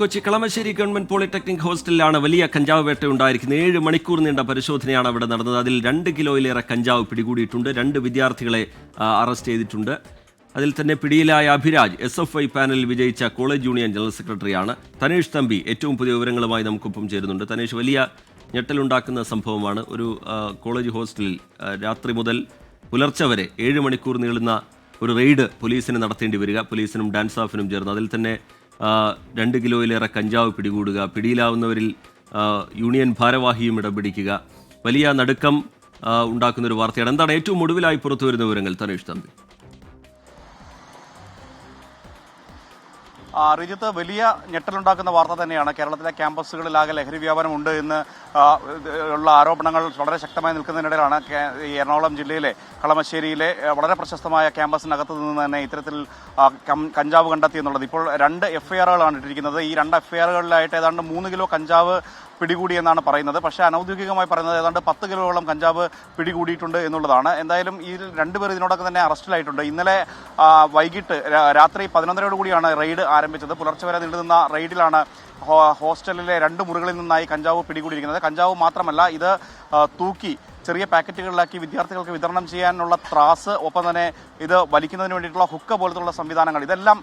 Kochi Kalamassery government polytechnic ഹോസ്റ്റലിലാണ് വലിയ കഞ്ചാവ് വേട്ട ഉണ്ടായിരിക്കുന്നത് ഏഴ് മണിക്കൂർ നീണ്ട പരിശോധനയാണ് അവിടെ നടന്നത്. അതിൽ രണ്ട് കിലോയിലേറെ കഞ്ചാവ് പിടികൂടിയിട്ടുണ്ട്. രണ്ട് വിദ്യാർത്ഥികളെ അറസ്റ്റ് ചെയ്തിട്ടുണ്ട്. അതിൽ തന്നെ പിടിയിലായ അഭിരാജ് എസ് എഫ് ഐ പാനലിൽ വിജയിച്ച കോളേജ് യൂണിയൻ ജനറൽ സെക്രട്ടറിയാണ്. തനേഷ് തമ്പി ഏറ്റവും പുതിയ വിവരങ്ങളുമായി നമുക്കൊപ്പം ചേരുന്നുണ്ട്. തനേഷ് വലിയ ഞെട്ടലുണ്ടാക്കുന്ന സംഭവമാണ്. ഒരു കോളേജ് ഹോസ്റ്റലിൽ രാത്രി മുതൽ പുലർച്ചെ വരെ ഏഴ് മണിക്കൂർ നീളുന്ന ഒരു റെയ്ഡ് പോലീസിന് നടത്തേണ്ടി വരിക. പോലീസിനും ഡാൻസ് സ്റ്റാഫിനും ചേർന്ന്. അതിൽ തന്നെ രണ്ട് കിലോയിലേറെ കഞ്ചാവ് പിടികൂടുക പിടിയിലാവുന്നവരിൽ യൂണിയൻ ഭാരവാഹിയും ഇടപിടിക്കുക. വലിയ നടുക്കം ഉണ്ടാക്കുന്നൊരു വാർത്തയാണ്. എന്താണ് ഏറ്റവും ഒടുവിലായി പുറത്തു വരുന്ന വിവരങ്ങൾ തനേഷ് തമ്പി? റിജിത്ത് വലിയ ഞെട്ടലുണ്ടാക്കുന്ന വാർത്ത തന്നെയാണ്. കേരളത്തിലെ ക്യാമ്പസുകളിലാകെ ലഹരി വ്യാപനം ഉണ്ട് എന്ന് ഉള്ള ആരോപണങ്ങൾ വളരെ ശക്തമായി നിൽക്കുന്നതിനിടയിലാണ് എറണാകുളം ജില്ലയിലെ കളമശ്ശേരിയിലെ വളരെ പ്രശസ്തമായ ക്യാമ്പസിനകത്ത് നിന്ന് തന്നെ ഇത്തരത്തിൽ കഞ്ചാവ് കണ്ടെത്തി എന്നുള്ളത് ഇപ്പോൾ രണ്ട് എഫ്ഐആറുകളാണ് ഇട്ടിരിക്കുന്നത്. ഈ രണ്ട് എഫ്ഐആറുകളിലായിട്ട് ഏതാണ്ട് മൂന്ന് കിലോ കഞ്ചാവ് പിടികൂടി എന്നാണ് പറയുന്നത്. പക്ഷേ അനൌദ്യോഗികമായി പറയുന്നത് ഏതാണ്ട് പത്ത് കിലോളം കഞ്ചാവ് പിടികൂടിയിട്ടുണ്ട് എന്നുള്ളതാണ്. എന്തായാലും ഈ രണ്ടുപേർ ഇതിനോടൊക്കെ തന്നെ അറസ്റ്റിലായിട്ടുണ്ട്. ഇന്നലെ വൈകിട്ട് രാത്രി പതിനൊന്നരയോട് കൂടിയാണ് റെയ്ഡ് ആരംഭിച്ചത്. പുലർച്ചെ വരെ നീണ്ടുനിന്ന റെയ്ഡിലാണ് ഹോസ്റ്റലിലെ രണ്ട് മുറികളിൽ നിന്നായി കഞ്ചാവ് പിടികൂടിയിരിക്കുന്നത്. കഞ്ചാവ് മാത്രമല്ല ഇത് തൂക്കി ചെറിയ പാക്കറ്റുകളിലാക്കി വിദ്യാർത്ഥികൾക്ക് വിതരണം ചെയ്യാനുള്ള ത്രാസ് ഒപ്പം തന്നെ ഇത് വലിക്കുന്നതിന് വേണ്ടിയിട്ടുള്ള ഹുക്ക പോലത്തുള്ള സംവിധാനങ്ങൾ ഇതെല്ലാം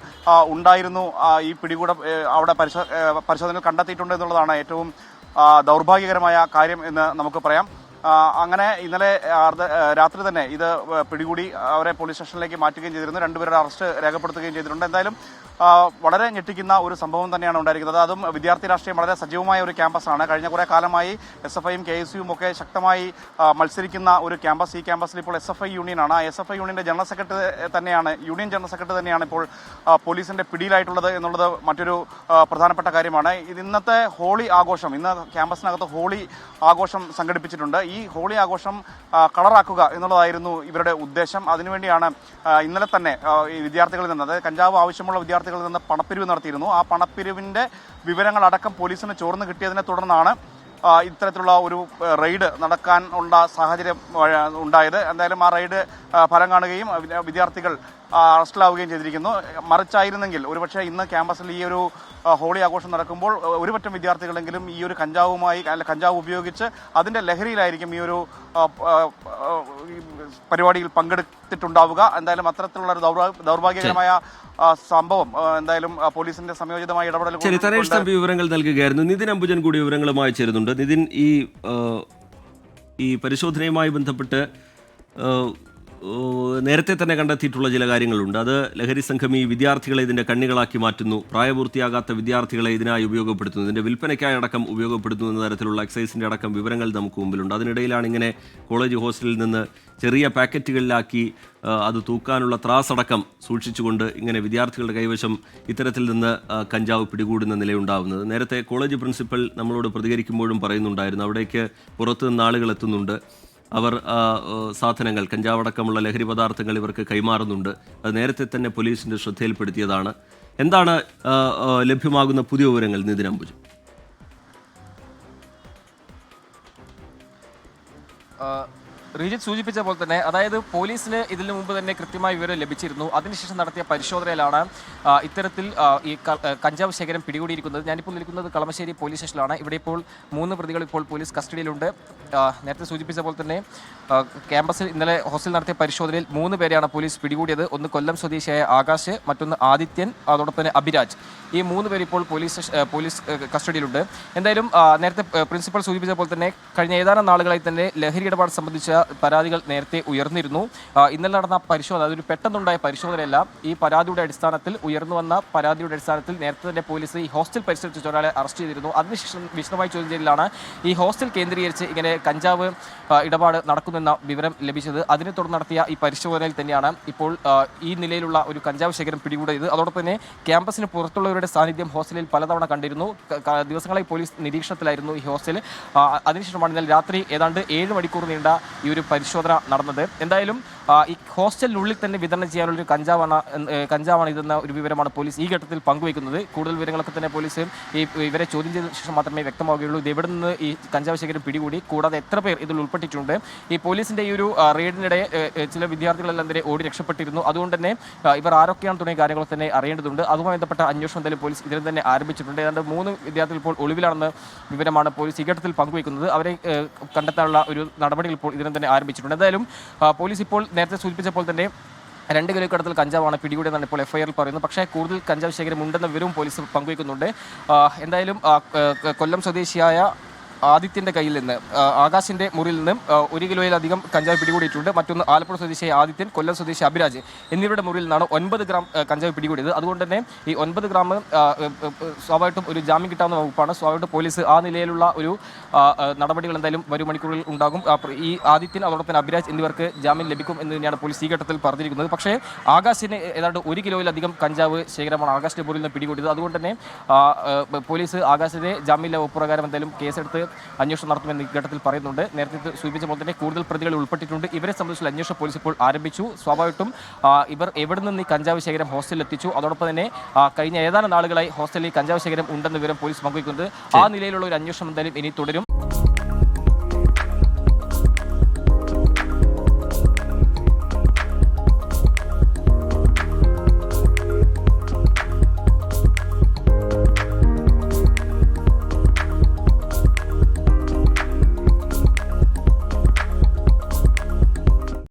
ഉണ്ടായിരുന്നു. ഈ പിടികൂട അവിടെ പരിശോധനയിൽ കണ്ടെത്തിയിട്ടുണ്ട് എന്നുള്ളതാണ് ഏറ്റവും ദൗർഭാഗ്യകരമായ കാര്യം എന്ന് നമുക്ക് പറയാം. അങ്ങനെ ഇന്നലെ രാത്രി തന്നെ ഇത് പിടികൂടി അവരെ പോലീസ് സ്റ്റേഷനിലേക്ക് മാറ്റുകയും ചെയ്തിരുന്നു. രണ്ടുപേരുടെ അറസ്റ്റ് രേഖപ്പെടുത്തുകയും ചെയ്തിട്ടുണ്ട്. എന്തായാലും വളരെ ഞെട്ടിക്കുന്ന ഒരു സംഭവം തന്നെയാണ് ഉണ്ടായിരിക്കുന്നത്. അതും വിദ്യാർത്ഥി രാഷ്ട്രീയം വളരെ സജീവമായ ഒരു ക്യാമ്പസാണ് കഴിഞ്ഞ കുറേ കാലമായി എസ് എഫ് ഐയും കെ എസ് യുവും ഒക്കെ ശക്തമായി മത്സരിക്കുന്ന ഒരു ക്യാമ്പസ് ഈ ക്യാമ്പസിൽ ഇപ്പോൾ എസ് എഫ് ഐ യൂണിയനാണ് ആ എസ് എഫ് ഐ യൂണിയന്റെ ജനറൽ സെക്രട്ടറി തന്നെയാണ് യൂണിയൻ ജനറൽ സെക്രട്ടറി തന്നെയാണ് ഇപ്പോൾ പോലീസിന്റെ പിടിയിലായിട്ടുള്ളത് എന്നുള്ളത് മറ്റൊരു പ്രധാനപ്പെട്ട കാര്യമാണ്. ഇന്നത്തെ ഹോളി ആഘോഷം ഇന്ന് ക്യാമ്പസിനകത്ത് ഹോളി ആഘോഷം സംഘടിപ്പിച്ചിട്ടുണ്ട്. ഈ ഹോളി ആഘോഷം കളറാക്കുക എന്നുള്ളതായിരുന്നു ഇവരുടെ ഉദ്ദേശം. അതിനുവേണ്ടിയാണ് ഇന്നലെ തന്നെ വിദ്യാർത്ഥികളിൽ നിന്ന് അതായത് കഞ്ചാവ് ആവശ്യമുള്ള വിദ്യാർത്ഥികളിൽ നിന്ന് പണപ്പിരിവ് നടത്തിയിരുന്നു. ആ പണപ്പിരിവിന്റെ വിവരങ്ങളടക്കം പോലീസിന് ചോർന്ന് കിട്ടിയതിനെ തുടർന്നാണ് ഇത്തരത്തിലുള്ള ഒരു റെയ്ഡ് നടക്കാൻ ഉള്ള സാഹചര്യം ഉണ്ടായത്. എന്തായാലും ആ റെയ്ഡ് ഫലം കാണുകയും വിദ്യാർത്ഥികൾ അറസ്റ്റിലാവുകയും ചെയ്തിരിക്കുന്നു. മറിച്ചായിരുന്നെങ്കിൽ ഒരുപക്ഷെ ഇന്ന് ക്യാമ്പസിൽ ഈ ഒരു ഹോളി ആഘോഷം നടക്കുമ്പോൾ ഒരുപറ്റം വിദ്യാർത്ഥികളെങ്കിലും ഈ ഒരു കഞ്ചാവുമായി അല്ല കഞ്ചാവ് ഉപയോഗിച്ച് അതിന്റെ ലഹരിയിലായിരിക്കും ഈ ഒരു പരിപാടിയിൽ പങ്കെടുത്തിട്ടുണ്ടാവുക. എന്തായാലും അത്തരത്തിലുള്ള ഒരു ദൗർഭാഗ്യകരമായ സംഭവം എന്തായാലും പോലീസിന്റെ സംയോജിതമായ ഇടപെടൽ ശരി തനേഷ് വിവരങ്ങൾ നൽകുകയായിരുന്നു. നിതിൻ അംബുജൻ കൂടി വിവരങ്ങളുമായി ചേരുന്നുണ്ട്. നിതിൻ ഈ ഈ പരിശോധനയുമായി ബന്ധപ്പെട്ട് നേരത്തെ തന്നെ കണ്ടെത്തിയിട്ടുള്ള ചില കാര്യങ്ങളുണ്ട്. അത് ലഹരി സംഘം ഈ വിദ്യാർത്ഥികളെ ഇതിന്റെ കണ്ണികളാക്കി മാറ്റുന്നു. പ്രായപൂർത്തിയാകാത്ത വിദ്യാർത്ഥികളെ ഇതിനായി ഉപയോഗപ്പെടുത്തുന്നു. ഇതിന്റെ വിൽപ്പനയ്ക്കായി അടക്കം ഉപയോഗപ്പെടുത്തുന്നു എന്ന തരത്തിലുള്ള എക്സൈസിന്റെ അടക്കം വിവരങ്ങൾ നമുക്ക് മുമ്പിലുണ്ട്. അതിനിടയിലാണ് ഇങ്ങനെ കോളേജ് ഹോസ്റ്റലിൽ നിന്ന് ചെറിയ പാക്കറ്റുകളിലാക്കി അത് തൂക്കാനുള്ള ത്രാസടക്കം സൂക്ഷിച്ചുകൊണ്ട് ഇങ്ങനെ വിദ്യാർത്ഥികളുടെ കൈവശം ഇത്തരത്തിൽ നിന്ന് കഞ്ചാവ് പിടികൂടുന്ന നിലയുണ്ടാവുന്നത്. നേരത്തെ കോളേജ് പ്രിൻസിപ്പൽ നമ്മളോട് പ്രതികരിക്കുമ്പോഴും പറയുന്നുണ്ടായിരുന്നു. അവിടേക്ക് പുറത്തു നിന്ന് ആളുകൾ എത്തുന്നുണ്ട്. അവർ സാധനങ്ങൾ കഞ്ചാവടക്കമുള്ള ലഹരി പദാർത്ഥങ്ങൾ ഇവർക്ക് കൈമാറുന്നുണ്ട്. അത് നേരത്തെ തന്നെ പോലീസിന്റെ ശ്രദ്ധയിൽപ്പെടുത്തിയതാണ്. എന്താണ് ലഭ്യമാകുന്ന പുതിയ വിവരങ്ങൾ നിതിൻ അംബുജ് റീജിത്ത് സൂചിപ്പിച്ച പോലെ തന്നെ അതായത് പോലീസിന് ഇതിനു മുമ്പ് തന്നെ കൃത്യമായ വിവരം ലഭിച്ചിരുന്നു. അതിനുശേഷം നടത്തിയ പരിശോധനയിലാണ് ഇത്തരത്തിൽ ഈ കഞ്ചാവ് ശേഖരം പിടികൂടിയിരിക്കുന്നത്. ഞാനിപ്പോൾ നിൽക്കുന്നത് കളമശ്ശേരി പോലീസ് സ്റ്റേഷനിലാണ്. ഇവിടെ ഇപ്പോൾ മൂന്ന് പ്രതികൾ ഇപ്പോൾ പോലീസ് കസ്റ്റഡിയിലുണ്ട്. നേരത്തെ സൂചിപ്പിച്ച പോലെ തന്നെ ക്യാമ്പസിൽ ഇന്നലെ ഹോസ്റ്റലിൽ നടത്തിയ പരിശോധനയിൽ മൂന്ന് പേരെയാണ് പോലീസ് പിടികൂടിയത്. ഒന്ന് കൊല്ലം സ്വദേശിയായ ആകാശ് മറ്റൊന്ന് ആദിത്യൻ അതോടൊപ്പം അഭിരാജ്. ഈ മൂന്ന് പേര് ഇപ്പോൾ പോലീസ് പോലീസ് കസ്റ്റഡിയിലുണ്ട്. എന്തായാലും നേരത്തെ പ്രിൻസിപ്പൽ സൂചിപ്പിച്ച പോലെ തന്നെ കഴിഞ്ഞ ഏതാനും നാളുകളായി തന്നെ ലഹരി ഇടപാട് സംബന്ധിച്ച പരാതികൾ നേരത്തെ ഉയർന്നിരുന്നു. ഇന്നലെ നടന്ന പരിശോധന അതൊരു പെട്ടെന്നുണ്ടായ പരിശോധനയല്ല ഈ പരാതിയുടെ അടിസ്ഥാനത്തിൽ ഉയർന്നു വന്ന പരാതിയുടെ അടിസ്ഥാനത്തിൽ നേരത്തെ തന്നെ പോലീസ് ഈ ഹോസ്റ്റൽ പരിസരത്ത് ഒരാളെ അറസ്റ്റ് ചെയ്തിരുന്നു. അതിനുശേഷം വിശദമായി ചോദ്യം ചെയ്യലാണ് ഈ ഹോസ്റ്റൽ കേന്ദ്രീകരിച്ച് ഇങ്ങനെ കഞ്ചാവ് ഇടപാട് നടക്കുമെന്ന വിവരം ലഭിച്ചത്. അതിനെ തുടർന്ന് നടത്തിയ ഈ പരിശോധനയിൽ തന്നെയാണ് ഇപ്പോൾ ഈ നിലയിലുള്ള ഒരു കഞ്ചാവ് ശേഖരം പിടികൂടിയത്. അതോടൊപ്പം തന്നെ ക്യാമ്പസിന് പുറത്തുള്ളവരുടെ സാന്നിധ്യം ഹോസ്റ്റലിൽ പലതവണ കണ്ടിരുന്നു. ദിവസങ്ങളായി പോലീസ് നിരീക്ഷണത്തിലായിരുന്നു ഈ ഹോസ്റ്റൽ. അതിനുശേഷമാണ് ഇന്നലെ രാത്രി ഏതാണ്ട് ഏഴ് മണിക്കൂർ നീണ്ട ഈ ഒരു പരിശോധന നടന്നത്. എന്തായാലും ഈ ഹോസ്റ്റലിനുള്ളിൽ തന്നെ വിതരണം ചെയ്യാനുള്ളൊരു കഞ്ചാവാണ് കഞ്ചാവാണ് ഇതെന്ന ഒരു വിവരമാണ് പോലീസ് ഈ ഘട്ടത്തിൽ പങ്കുവയ്ക്കുന്നത്. കൂടുതൽ വിവരങ്ങളൊക്കെ തന്നെ പോലീസ് ഈ ഇവരെ ചോദ്യം ചെയ്ത ശേഷം മാത്രമേ വ്യക്തമാവുകയുള്ളൂ. ഇത് എവിടെ ഈ കഞ്ചാവ് ശേഖരം പിടികൂടി കൂടാതെ എത്ര പേർ ഇതിൽ ഉൾപ്പെട്ടിട്ടുണ്ട്. ഈ പോലീസിന്റെ ഈ ഒരു റെയ്ഡിനിടെ ചില വിദ്യാർത്ഥികളെല്ലാം തന്നെ ഓടി രക്ഷപ്പെട്ടിരുന്നു. അതുകൊണ്ട് തന്നെ ഇവർ ആരൊക്കെയാണ് തുടങ്ങിയ കാര്യങ്ങളൊക്കെ തന്നെ അറിയേണ്ടതുണ്ട്. അതുമായി ബന്ധപ്പെട്ട അന്വേഷണം എന്തായാലും പോലീസ് ഇതിൽ തന്നെ ആരംഭിച്ചിട്ടുണ്ട്. ഏതാണ്ട് മൂന്ന് വിദ്യാർത്ഥികൾ ഇപ്പോൾ ഒളിവിലാണെന്ന് വിവരമാണ് പോലീസ് ഈ ഘട്ടത്തിൽ പങ്കുവയ്ക്കുന്നത്. അവരെ കണ്ടെത്താനുള്ള ഒരു നടപടികൾ ഇപ്പോൾ ഇതിനും തന്നെ ആരംഭിച്ചിട്ടുണ്ട്. എന്തായാലും പോലീസ് ഇപ്പോൾ നേരത്തെ സൂചിപ്പിച്ചപ്പോൾ തന്നെ രണ്ട് കിലോ കടത്തിൽ കഞ്ചാവാണ് പിടികൂടിയെന്നാണ് ഇപ്പോൾ എഫ്ഐആറിൽ പറയുന്നത്. പക്ഷേ കൂടുതൽ കഞ്ചാവ് ശേഖരം ഉണ്ടെന്ന വിവരവും പോലീസ് പങ്കുവയ്ക്കുന്നുണ്ട്. എന്തായാലും കൊല്ലം സ്വദേശിയായ ആദിത്യന്റെ കയ്യിൽ നിന്ന് ആകാശിന്റെ മുറിയിൽ നിന്നും ഒരു കിലോയിലധികം കഞ്ചാവ് പിടികൂടിയിട്ടുണ്ട്. മറ്റൊന്ന് ആലപ്പുഴ സ്വദേശി ആദിത്യൻ കൊല്ലം സ്വദേശി അഭിരാജ് എന്നിവരുടെ മുറിയിൽ നിന്നാണ് ഒൻപത് ഗ്രാം കഞ്ചാവ് പിടികൂടിയത്. അതുകൊണ്ട് തന്നെ ഈ ഒൻപത് ഗ്രാം സ്വാഭാവികമായിട്ടും ഒരു ജാമ്യം കിട്ടാവുന്ന വകുപ്പാണ്. സ്വാഭാവികമായിട്ടും പോലീസ് ആ നിലയിലുള്ള ഒരു നടപടികൾ എന്തായാലും വരും മണിക്കൂറിൽ ഉണ്ടാകും. ഈ ആദിത്യൻ അതോടൊപ്പം അഭിരാജ് എന്നിവർക്ക് ജാമ്യം ലഭിക്കും എന്ന് തന്നെയാണ് പോലീസ് ഈ ഘട്ടത്തിൽ പറഞ്ഞിരിക്കുന്നത്. പക്ഷേ ആകാശിന് ഏതാണ്ട് ഒരു കിലോയിലധികം കഞ്ചാവ് ശേഖരമാണ് ആകാശിന്റെ മുറിയിൽ നിന്ന് പിടികൂടിയത്. അതുകൊണ്ട് തന്നെ പോലീസ് ആകാശിനെ ജാമ്യം വകുപ്പ് പ്രകാരം എന്തായാലും കേസെടുത്ത് അന്വേഷണം നടത്തുമെന്ന് ഈ ഘട്ടത്തിൽ പറയുന്നുണ്ട്. നേരത്തെ സൂചിപ്പിച്ച പോലെ തന്നെ കൂടുതൽ പ്രതികൾ ഉൾപ്പെട്ടിട്ടുണ്ട്. ഇവരെ സംബന്ധിച്ചുള്ള അന്വേഷണം പോലീസ് ഇപ്പോൾ ആരംഭിച്ചു. സ്വാഭാവികമായിട്ടും ഇവർ എവിടെ നിന്ന് ഈ കഞ്ചാവ് ശേഖരം ഹോസ്റ്റലിൽ എത്തിച്ചു അതോടൊപ്പം തന്നെ കഴിഞ്ഞ ഏതാനും നാളുകളായി ഹോസ്റ്റലിൽ കഞ്ചാവ് ശേഖരം ഉണ്ടെന്ന വിവരം പോലീസ് പങ്കുവയ്ക്കുന്നത് ആ നിലയിലുള്ള ഒരു അന്വേഷണം എന്തായാലും ഇനി തുടരും.